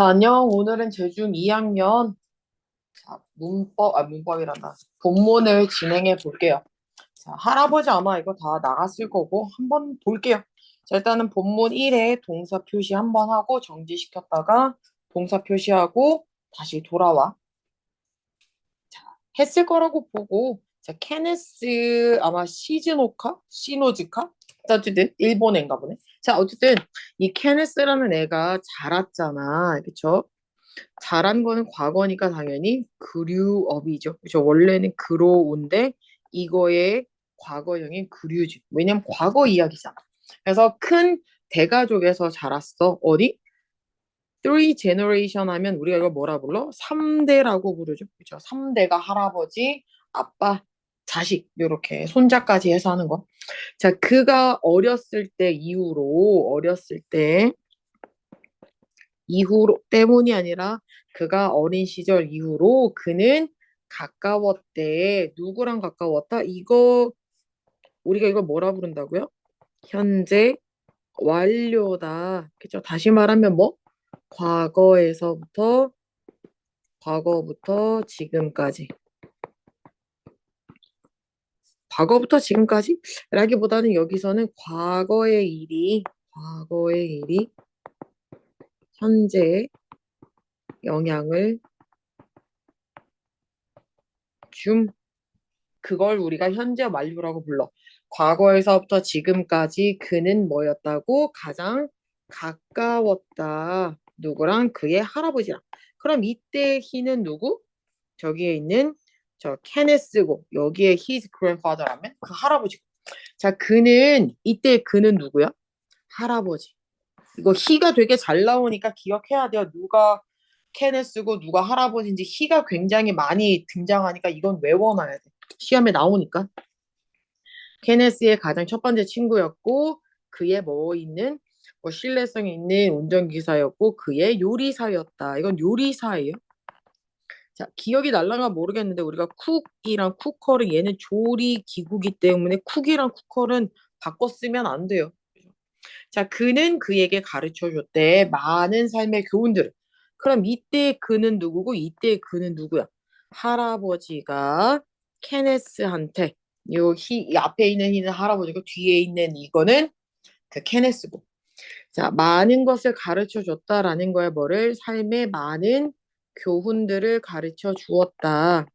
자, 안녕. 오늘은 제중 2학년 자, 문법, 아, 문법이란다. 본문을 진행해 볼게요. 자, 할아버지 아마 이거 다 나갔을 거고 한번 볼게요. 자, 일단은 본문 1에 동사 표시 한번 하고 정지시켰다가 동사 표시하고 다시 돌아와. 자, 했을 거라고 보고 자, 케네스 아마 시즈노카? 시노즈카? 자, 어쨌든 일본 애인가 보네. 자, 어쨌든 이 케네스라는 애가 자랐잖아. 그쵸? 자란 거는 과거니까 당연히 그류업이죠. 그죠? 원래는 그로운데 이거의 과거형인 그류지. 왜냐면 과거 이야기잖아. 그래서 큰 대가족에서 자랐어. 어디? three generation 하면 우리가 이걸 뭐라 불러? 3대라고 부르죠. 그죠? 3대가 할아버지, 아빠, 자식 이렇게 손자까지 해서 하는 거. 자, 그가 어렸을 때 이후로 어렸을 때 이후로 때문이 아니라 그가 어린 시절 이후로 그는 가까웠대. 누구랑 가까웠다? 이거 우리가 이걸 뭐라 부른다고요? 현재 완료다. 그죠? 다시 말하면 뭐? 과거에서부터 과거부터 지금까지. 과거부터 지금까지? 라기보다는 여기서는 과거의 일이 과거의 일이 현재에 영향을 줌. 그걸 우리가 현재 완료라고 불러. 과거에서부터 지금까지 그는 뭐였다고? 가장 가까웠다. 누구랑? 그의 할아버지랑. 그럼 이때 he는 누구? 저기에 있는 저 케네스고 여기에 his grandfather라면 그 할아버지고. 자, 그는 이때 그는 누구야? 할아버지. 이거 he가 되게 잘 나오니까 기억해야 돼요. 누가 케네스고 누가 할아버지인지 he가 굉장히 많이 등장하니까 이건 외워놔야 돼. 시험에 나오니까. 케네스의 가장 첫 번째 친구였고 그의 뭐 있는 뭐 신뢰성 있는 운전기사였고 그의 요리사였다. 이건 요리사예요. 자, 기억이 날랑가 모르겠는데 우리가 쿡이랑 쿠커를 얘는 조리 기구기 때문에 쿡이랑 쿠커는 바꿔 쓰면 안 돼요. 자, 그는 그에게 가르쳐 줬대. 많은 삶의 교훈들을. 그럼 이때 그는 누구고 이때 그는 누구야? 할아버지가 케네스한테 요 히, 이 앞에 있는 히는 할아버지고 뒤에 있는 이거는 그 케네스고. 자, 많은 것을 가르쳐 줬다라는 거야. 뭐를 삶의 많은 교훈들을 가르쳐 주었다.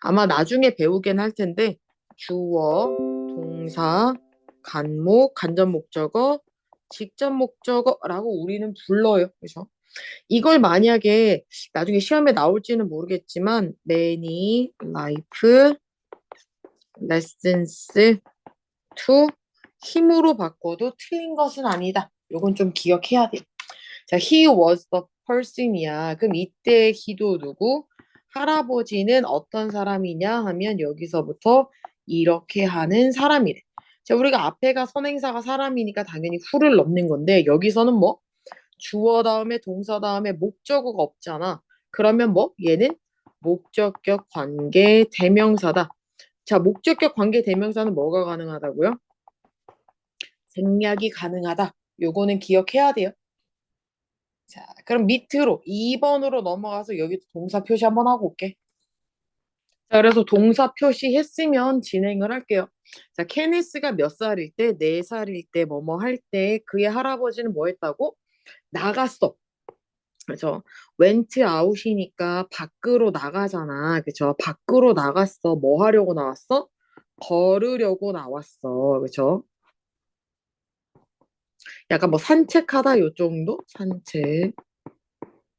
아마 나중에 배우긴 할 텐데 주어, 동사, 간목, 간접 목적어, 직접 목적어라고 우리는 불러요. 그죠? 이걸 만약에 나중에 시험에 나올지는 모르겠지만 many life lessons to 힘으로 바꿔도 틀린 것은 아니다. 요건 좀 기억해야 돼요. 자, he was the person이야. 그럼 이때 he도 누구? 할아버지는 어떤 사람이냐 하면 여기서부터 이렇게 하는 사람이래. 자, 우리가 앞에가 선행사가 사람이니까 당연히 who를 넣는 건데 여기서는 뭐? 주어 다음에 동사 다음에 목적어가 없잖아. 그러면 뭐? 얘는 목적격 관계 대명사다. 자, 목적격 관계 대명사는 뭐가 가능하다고요? 생략이 가능하다. 요거는 기억해야 돼요. 자, 그럼 밑으로 2번으로 넘어가서 여기 동사 표시 한번 하고 올게. 자, 그래서 동사 표시했으면 진행을 할게요. 자, 케니스가 몇 살일 때, 네 살일 때, 뭐 뭐 할 때, 그의 할아버지는 뭐 했다고? 나갔어. 그죠? went out이니까 밖으로 나가잖아. 그죠? 밖으로 나갔어. 뭐 하려고 나왔어? 걸으려고 나왔어. 그죠? 약간 뭐 산책하다 요 정도? 산책.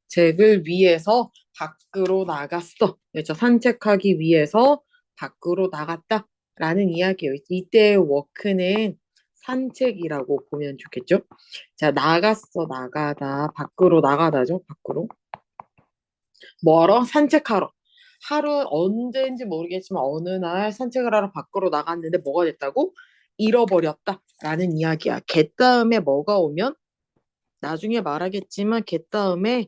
책을 위해서 밖으로 나갔어. 그렇죠? 산책하기 위해서 밖으로 나갔다. 라는 이야기예요. 이때의 워크는 산책이라고 보면 좋겠죠? 자, 나갔어, 나가다. 밖으로 나가다죠, 밖으로. 뭐하러? 산책하러. 하루 언제인지 모르겠지만 어느 날 산책을 하러 밖으로 나갔는데 뭐가 됐다고? 잃어버렸다. 라는 이야기야. 개 다음에 뭐가 오면? 나중에 말하겠지만 개 다음에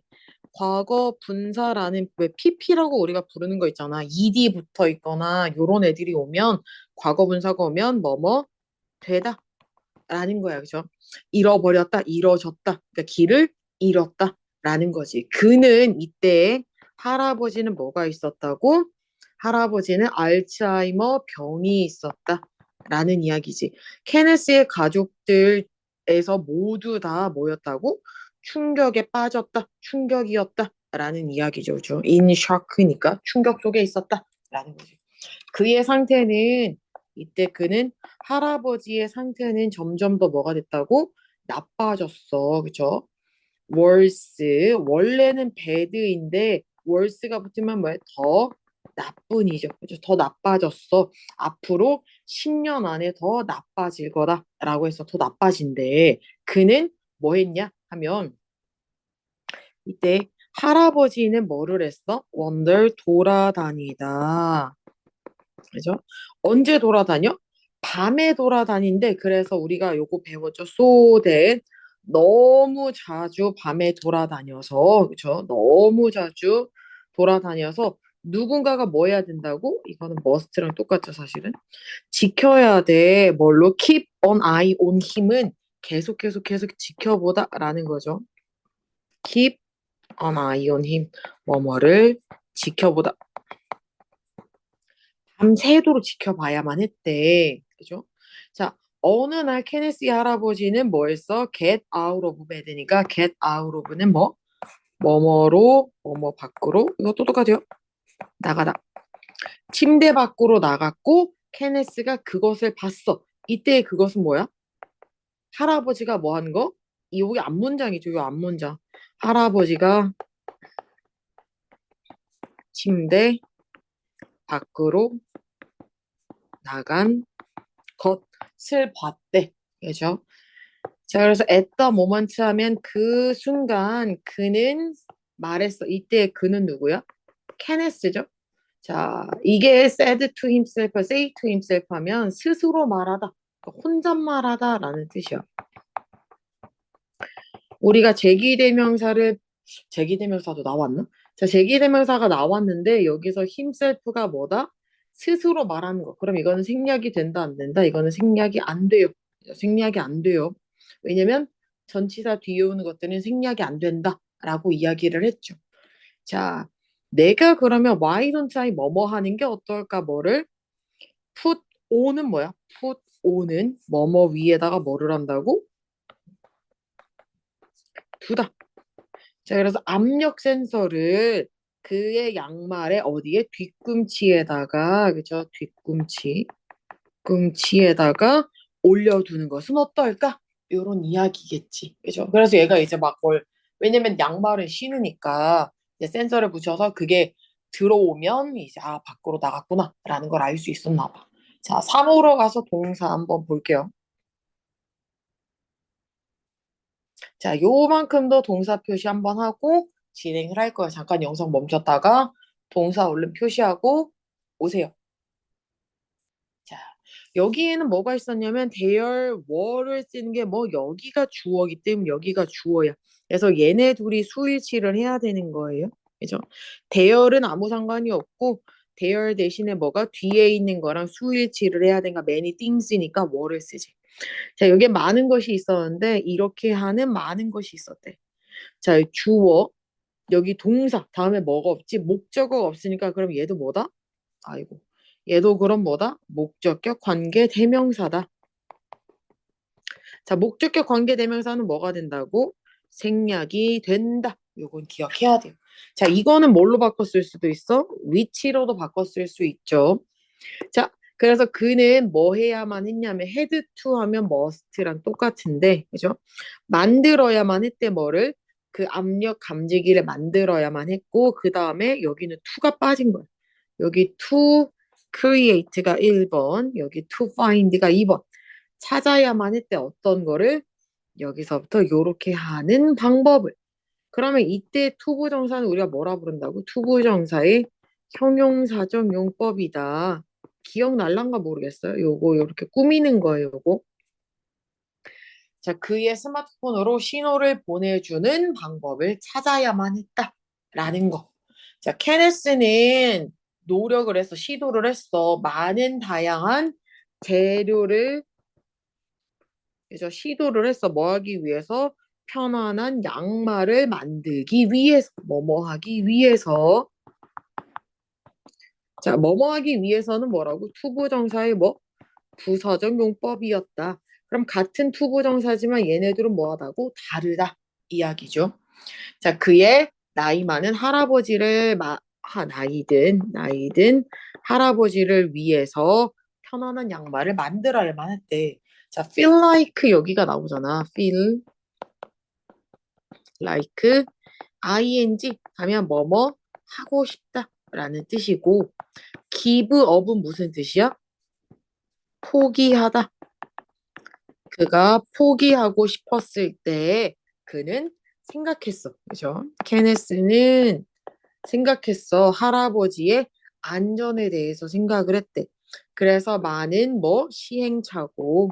과거 분사라는 왜 PP라고 우리가 부르는 거 있잖아. ED 붙어 있거나 요런 애들이 오면 과거 분사가 오면 뭐뭐 되다 라는 거야. 그죠? 잃어버렸다, 잃어졌다. 그러니까 길을 잃었다 라는 거지. 그는 이때 할아버지는 뭐가 있었다고? 할아버지는 알츠하이머 병이 있었다 라는 이야기지. 케네스의 가족들에서 모두 다 뭐였다고? 충격에 빠졌다, 충격이었다 라는 이야기죠. 그죠? in shock니까 충격 속에 있었다 라는 거지. 그의 상태는 이때 그는 할아버지의 상태는 점점 더 뭐가 됐다고? 나빠졌어. 그죠? worse. 원래는 bad인데 worse가 붙으면 뭐야? 더 나쁜이죠. 그죠? 더 나빠졌어. 앞으로 10년 안에 더 나빠질 거다라고 해서 더 나빠진대. 그는 뭐 했냐 하면 이때 할아버지는 뭐를 했어? 원들 돌아다니다. 그죠? 언제 돌아다녀? 밤에 돌아다닌대. 그래서 우리가 요거 배웠죠. that 너무 자주 밤에 돌아다녀서 그죠? 너무 자주 돌아다녀서 누군가가 뭐 해야 된다고? 이거는 must랑 똑같죠, 사실은. 지켜야 돼. 뭘로? keep an eye on him은 계속 계속 계속 지켜보다라는 거죠. keep an eye on him. 뭐뭐를 지켜보다. 밤새도록 지켜봐야만 했대. 그죠? 자, 어느 날 케네시 할아버지는 뭐 했어? get out of bed니까 get out of는 뭐? 뭐뭐로 뭐뭐 밖으로 이거 똑똑하죠? 나가다. 침대 밖으로 나갔고 케네스가 그것을 봤어. 이때 그것은 뭐야? 할아버지가 뭐 한 거? 이 여기 앞문장이죠. 이 앞문장. 할아버지가 침대 밖으로 나간 것을 봤대. 그죠? 자, 그래서 at the moment 하면 그 순간 그는 말했어. 이때 그는 누구야? 케네스죠. 자, 이게 said to himself, say to himself 하면 스스로 말하다, 혼잣말하다 라는 뜻이야. 우리가 제기대명사를 제기대명사도 나왔나? 자, 제기대명사가 나왔는데 여기서 himself가 뭐다? 스스로 말하는 거. 그럼 이거는 생략이 된다 안 된다? 이거는 생략이 안 돼요. 생략이 안 돼요. 왜냐면 전치사 뒤에 오는 것들은 생략이 안 된다 라고 이야기를 했죠. 자, 내가 그러면 why I 뭐뭐 하는 게 어떨까 뭐를 put on은 뭐야? put on은 뭐뭐 위에다가 뭐를 한다고? 두다. 자, 그래서 압력 센서를 그의 양말의 어디에 뒤꿈치에다가 그죠? 뒤꿈치 뒤꿈치에다가 올려두는 것은 어떨까? 이런 이야기겠지. 그죠? 그래서 얘가 이제 막 뭘 왜냐면 양말을 신으니까 이제 센서를 붙여서 그게 들어오면 이제 아 밖으로 나갔구나라는 걸 알 수 있었나 봐. 자, 3호로 가서 동사 한번 볼게요. 자, 요만큼도 동사 표시 한번 하고 진행을 할 거예요. 잠깐 영상 멈췄다가 동사 얼른 표시하고 오세요. 자, 여기에는 뭐가 있었냐면 대열 were를 쓰는 게 뭐 여기가 주어기 때문에 여기가 주어야. 그래서 얘네 둘이 수일치를 해야 되는 거예요. 그죠? 대열은 아무 상관이 없고 대열 대신에 뭐가 뒤에 있는 거랑 수일치를 해야 되니까 many things니까 were를 쓰지. 자, 여기에 많은 것이 있었는데 이렇게 하는 많은 것이 있었대. 자, 주어 여기 동사 다음에 뭐가 없지? 목적어가 없으니까 그럼 얘도 뭐다? 아이고. 얘도 그럼 뭐다? 목적격 관계 대명사다. 자, 목적격 관계 대명사는 뭐가 된다고? 생략이 된다. 요건 기억해야 돼요. 자, 이거는 뭘로 바꿨을 수도 있어? 위치로도 바꿨을 수 있죠. 자, 그래서 그는 뭐 해야만 했냐면 had to 하면 must랑 똑같은데, 그죠? 만들어야만 했대 뭐를? 그 압력 감지기를 만들어야만 했고 그 다음에 여기는 to가 빠진 거야. 여기 to create가 1번, 여기 to find가 2번. 찾아야만 했대 어떤 거를 여기서부터 이렇게 하는 방법을. 그러면 이때 투부정사는 우리가 뭐라 부른다고? 투부정사의 형용사적 용법이다. 기억날란가 모르겠어요. 요거 이렇게 꾸미는 거예요. 요거. 자, 그의 스마트폰으로 신호를 보내주는 방법을 찾아야만 했다 라는 거. 자, 케네스는 노력을 해서 시도를 했어. 많은 다양한 재료를 그래서 시도를 했어. 뭐 하기 위해서 편안한 양말을 만들기 위해서 뭐뭐 하기 위해서 자 뭐뭐 하기 위해서는 뭐라고 투부정사의 뭐 부사적 용법이었다. 그럼 같은 투부정사지만 얘네들은 뭐하다고 다르다 이야기죠. 자 그의 나이 많은 할아버지를 마, 하, 나이든 나이든 할아버지를 위해서 편안한 양말을 만들어야만 했대. 자 feel like 여기가 나오잖아. feel like ing 하면 뭐뭐 하고 싶다 라는 뜻이고 give up은 무슨 뜻이야? 포기하다. 그가 포기하고 싶었을 때 그는 생각했어. 그죠? 케네스는 생각했어. 할아버지의 안전에 대해서 생각을 했대. 그래서 많은 뭐 시행착오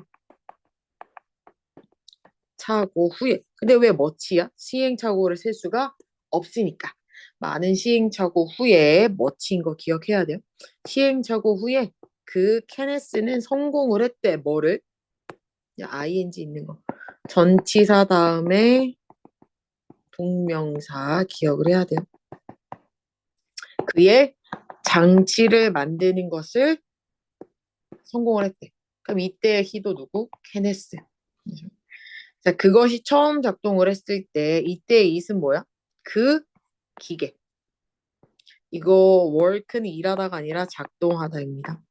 차고 후에 근데 왜 멋지야? 시행착오를 셀 수가 없으니까 많은 시행착오 후에 멋진 거 기억해야 돼요. 시행착오 후에 그 케네스는 성공을 했대. 뭐를? 야, ing 있는 거. 전치사 다음에 동명사 기억을 해야 돼요. 그의 장치를 만드는 것을 성공을 했대. 그럼 이때의 히도 누구? 케네스. 자, 그것이 처음 작동을 했을 때 이때의 it은 뭐야? 그 기계. 이거 work는 일하다가 아니라 작동하다입니다.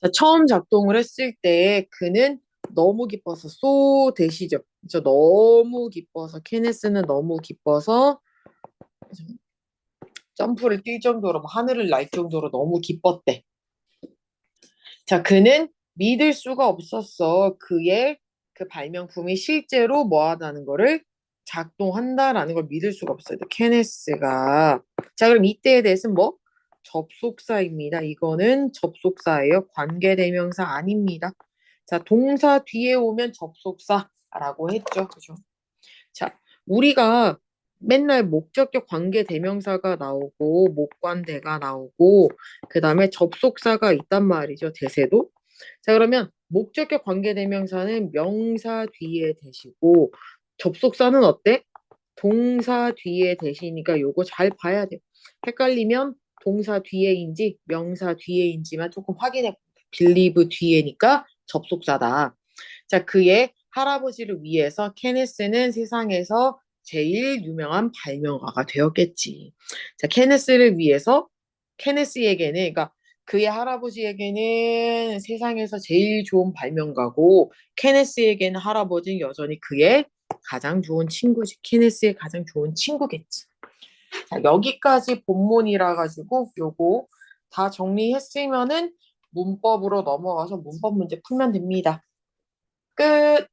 자, 처음 작동을 했을 때 그는 너무 기뻐서 소 대시죠. 그죠? 너무 기뻐서 케네스는 너무 기뻐서 점프를 뛸 정도로 뭐 하늘을 날 정도로 너무 기뻤대. 자, 그는 믿을 수가 없었어. 그의 그 발명품이 실제로 뭐 하다는 거를 작동한다라는 걸 믿을 수가 없어요. 케네스가. 자, 그럼 이때에 대해서는 뭐? 접속사입니다. 이거는 접속사예요. 관계대명사 아닙니다. 자, 동사 뒤에 오면 접속사라고 했죠. 그죠? 자, 우리가 맨날 목적격 관계 대명사가 나오고 목관대가 나오고 그 다음에 접속사가 있단 말이죠. 대세도. 자, 그러면 목적격 관계대명사는 명사 뒤에 대시고 접속사는 어때? 동사 뒤에 대시니까 요거 잘 봐야 돼. 헷갈리면 동사 뒤에인지 명사 뒤에인지만 조금 확인해. believe 뒤에니까 접속사다. 자, 그의 할아버지를 위해서 케네스는 세상에서 제일 유명한 발명가가 되었겠지. 자, 케네스를 위해서 케네스에게는 그러니까 그의 할아버지에게는 세상에서 제일 좋은 발명가고 케네스에게는 할아버지는 여전히 그의 가장 좋은 친구지. 케네스의 가장 좋은 친구겠지. 자, 여기까지 본문이라 가지고 요거 다 정리했으면은 문법으로 넘어가서 문법 문제 풀면 됩니다. 끝.